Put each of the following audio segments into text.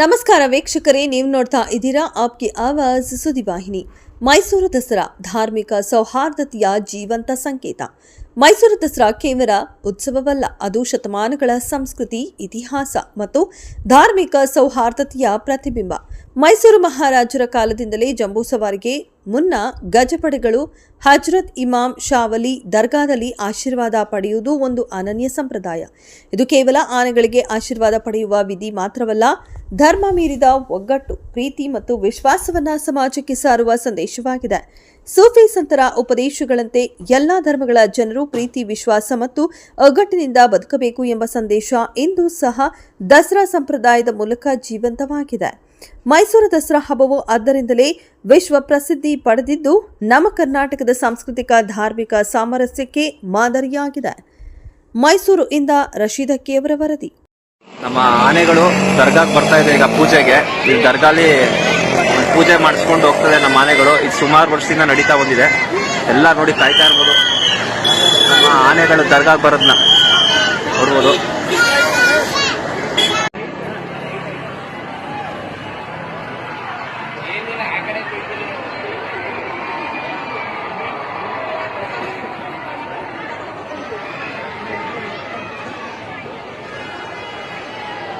ನಮಸ್ಕಾರ ವೀಕ್ಷಕರೇ, ನೀವು ನೋಡ್ತಾ ಇದ್ದೀರಾ ಆಪ್ಗೆ ಆವಾಜ್ ಸುದ್ದಿವಾಹಿನಿ ಮೈಸೂರು ದಸರಾ, ಧಾರ್ಮಿಕ ಸೌಹಾರ್ದತೆಯ ಜೀವಂತ ಸಂಕೇತ. ಮೈಸೂರು ದಸರಾ ಕೇವಲ ಉತ್ಸವವಲ್ಲ, ಅದು ಶತಮಾನಗಳ ಸಂಸ್ಕೃತಿ, ಇತಿಹಾಸ ಮತ್ತು ಧಾರ್ಮಿಕ ಸೌಹಾರ್ದತೆಯ ಪ್ರತಿಬಿಂಬ. ಮೈಸೂರು ಮಹಾರಾಜರ ಕಾಲದಿಂದಲೇ ಜಂಬೂ ಸವಾರಿಗೆ ಮುನ್ನ ಗಜಪಡೆಗಳು, ಹಜ್ರತ್ ಇಮಾಮ್ ಶಾವಲಿ ದರ್ಗಾದಲ್ಲಿ ಆಶೀರ್ವಾದ ಪಡೆಯುವುದು ಒಂದು ಅನನ್ಯ ಸಂಪ್ರದಾಯ. ಇದು ಕೇವಲ ಆನೆಗಳಿಗೆ ಆಶೀರ್ವಾದ ಪಡೆಯುವ ವಿಧಿ ಮಾತ್ರವಲ್ಲ, ಧರ್ಮ ಮೀರಿದ ಒಗ್ಗಟ್ಟು, ಪ್ರೀತಿ ಮತ್ತು ವಿಶ್ವಾಸವನ್ನ ಸಮಾಜಕ್ಕೆ ಸಾರುವ ಸಂದೇಶವಾಗಿದೆ. ಸೂಫಿ ಸಂತರ ಉಪದೇಶಗಳಂತೆ ಎಲ್ಲ ಧರ್ಮಗಳ ಜನರು ಪ್ರೀತಿ, ವಿಶ್ವಾಸ ಮತ್ತು ಒಗ್ಗಟ್ಟಿನಿಂದ ಬದುಕಬೇಕು ಎಂಬ ಸಂದೇಶ ಇಂದು ಸಹ ದಸರಾ ಸಂಪ್ರದಾಯದ ಮೂಲಕ ಜೀವಂತವಾಗಿದೆ. ಮೈಸೂರು ದಸರಾ ಹಬ್ಬವು ಆದ್ದರಿಂದಲೇ ವಿಶ್ವ ಪ್ರಸಿದ್ಧಿ ಪಡೆದಿದ್ದು, ನಮ್ಮ ಕರ್ನಾಟಕದ ಸಾಂಸ್ಕೃತಿಕ, ಧಾರ್ಮಿಕ ಸಾಮರಸ್ಯಕ್ಕೆ ಮಾದರಿಯಾಗಿದೆ. ಮೈಸೂರು ಇಂದ ರಶೀದ ಕೇವರ ವರದಿ. ನಮ್ಮ ಆನೆಗಳು ದರ್ಗಾಕ್ಕೆ ಬರ್ತಾ ಇದೆ ಈಗ ಪೂಜೆಗೆ. ಈ ದರ್ಗಾಲಿ ಪೂಜೆ ಮಾಡಿಸ್ಕೊಂಡು ಹೋಗ್ತದೆ ನಮ್ಮ ಆನೆಗಳು. ಇದು ಸುಮಾರು ವರ್ಷದಿಂದ ನಡೀತಾ ಬಂದಿದೆ. ಎಲ್ಲ ನೋಡಿ ಕಾಯ್ತಾ ಇರ್ಬೋದು. ನಮ್ಮ ಆನೆಗಳು ದರ್ಗಾಕ್ಕೆ ಬರೋದನ್ನ ನೋಡ್ಬೋದು.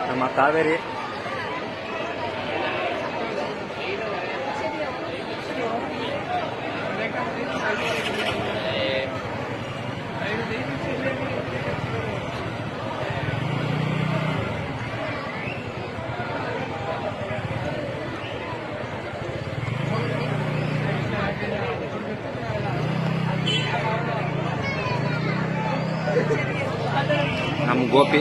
ನಮ್ಮ ಕಾವೇರಿ Ibope.